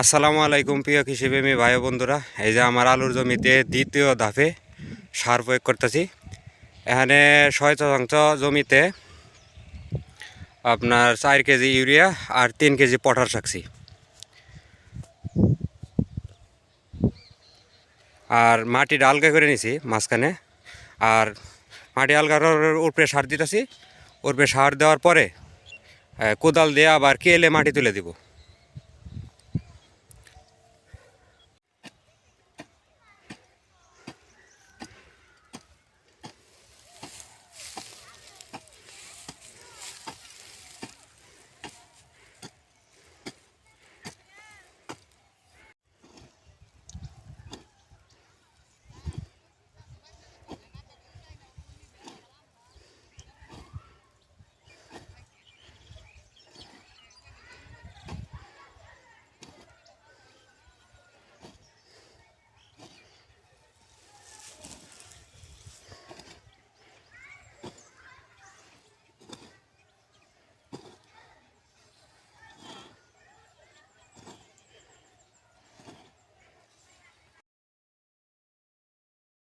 আসসালামু আলাইকুম প্রিয় কৃষিপ্রেমী ভাই বন্ধুরা। এই যে আমার আলুর জমিতে দ্বিতীয় ধাপে সার প্রয়োগ করতেছি। এখানে ছয় শতাংশ জমিতে আপনার চার কেজি ইউরিয়া আর তিন কেজি পটাশ রাখছি। আর মাটি আলগা করে নিছি মাঝখানে। আর মাটি আলগার উপরে সার দিতেছি। উপরে সার দেওয়ার পরে কোদাল দিয়ে আবার কেলে মাটি তুলে দিব।